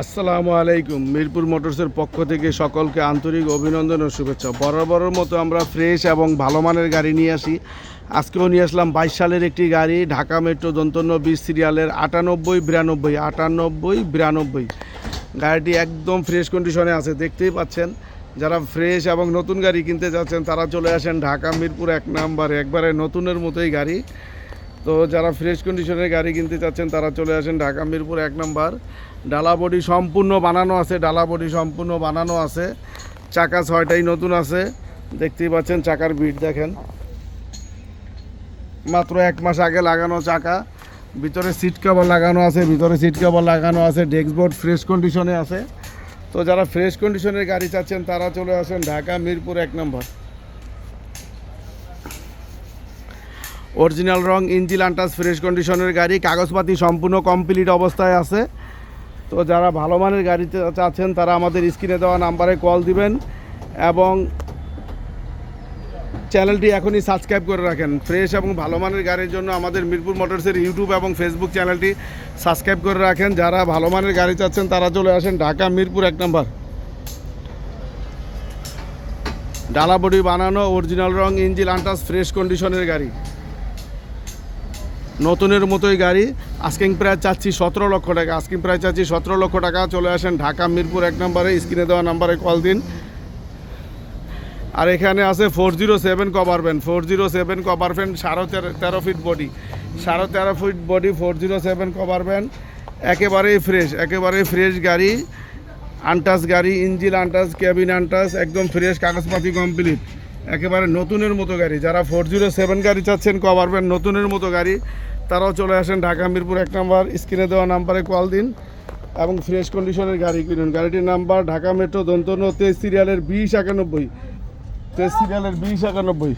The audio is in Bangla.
আসসালামু আলাইকুম। মিরপুর মোটরসের পক্ষ থেকে সকলকে আন্তরিক অভিনন্দন ও শুভেচ্ছা। বরাবরের মতো আমরা ফ্রেশ এবং ভালো মানের গাড়ি নিয়ে আসি। আজকেও নিয়ে আসলাম বাইশ সালের একটি গাড়ি, ঢাকা মেট্রো দন্তন্য বিশ সিরিয়ালের আটানব্বই, বিরানব্বই আটানব্বই, বিরানব্বই। গাড়িটি একদম ফ্রেশ কন্ডিশনে আছে, দেখতেই পাচ্ছেন। যারা ফ্রেশ এবং নতুন গাড়ি কিনতে যাচ্ছেন, তারা চলে আসেন ঢাকা মিরপুর এক নাম্বারে। একবারে নতুনের মতোই গাড়ি। তো যারা ফ্রেশ কন্ডিশনের গাড়ি কিনতে চাচ্ছেন, তারা চলে আসেন ঢাকা মিরপুর এক নম্বর। ডালা বডি সম্পূর্ণ বানানো আছে, ডালা বডি সম্পূর্ণ বানানো আছে। চাকা ছয়টাই নতুন আছে। দেখতেই পাচ্ছেন চাকার বিট দেখেন। মাত্র এক মাস আগে লাগানো চাকা। ভিতরে সিট কভার লাগানো আছে, ভিতরে সিট কভার লাগানো আছে ডেস্কবোর্ড ফ্রেশ কন্ডিশনে আছে। তো যারা ফ্রেশ কন্ডিশনের গাড়ি চাচ্ছেন, তারা চলে আসেন ঢাকা মিরপুর এক নম্বর। অরিজিনাল রং, ইঞ্জিল আন্টাস ফ্রেশ কন্ডিশনের গাড়ি, কাগজপাতি সম্পূর্ণ কমপ্লিট অবস্থায় আছে। তো যারা ভালো মানের গাড়িতে চাচ্ছেন, তারা আমাদের স্ক্রিনে দেওয়া নাম্বারে কল দিবেন এবং চ্যানেলটি এখনই সাবস্ক্রাইব করে রাখেন। ফ্রেশ এবং ভালো মানের গাড়ির জন্য আমাদের মিরপুর মোটরসের ইউটিউব এবং ফেসবুক চ্যানেলটি সাবস্ক্রাইব করে রাখেন। যারা ভালো মানের গাড়ি চাচ্ছেন, তারা চলে আসেন ঢাকা মিরপুর এক নম্বর। ডালা বডি বানানো, অরিজিনাল রং, ইঞ্জিল আন্টাস ফ্রেশ কন্ডিশনের গাড়ি। নতুনের মতোই গাড়ি। আস্কিং প্রায় চাচ্ছি সতেরো লক্ষ টাকা। আস্কিং প্রায় চাচ্ছি সতেরো লক্ষ টাকা। চলে আসেন ঢাকা, মিরপুর এক নম্বরে। স্ক্রিনে দেওয়া নাম্বারে কল দিন। আর এখানে আছে four zero seven cover van four zero seven cover van সাড়ে তেরো তেরো ফিট বডি সাড়ে তেরো feet body four zero seven cover van একেবারেই ফ্রেশ একেবারেই ফ্রেশ গাড়ি। আনটাস গাড়ি ইঞ্জিন আনটাস ক্যাবিন আনটাস, একদম ফ্রেশ কাগজপাতি কমপ্লিট একেবারে নতুনের মতো গাড়ি। যারা ফোর জিরো সেভেন গাড়ি চাচ্ছেন কভার ভ্যান নতুনের মতো গাড়ি। তারাও চলে আসেন ঢাকা মিরপুর এক নাম্বার, স্ক্রিনে দেওয়া নাম্বারে কল দিন এবং ফ্রেশ কন্ডিশনের গাড়ি কিনুন। গাড়িটির নাম্বার ঢাকা মেট্রো দন্তন্য তেইশ সিরিয়ালের বিশ একানব্বই। তেইশ সিরিয়ালের বিশ একানব্বই।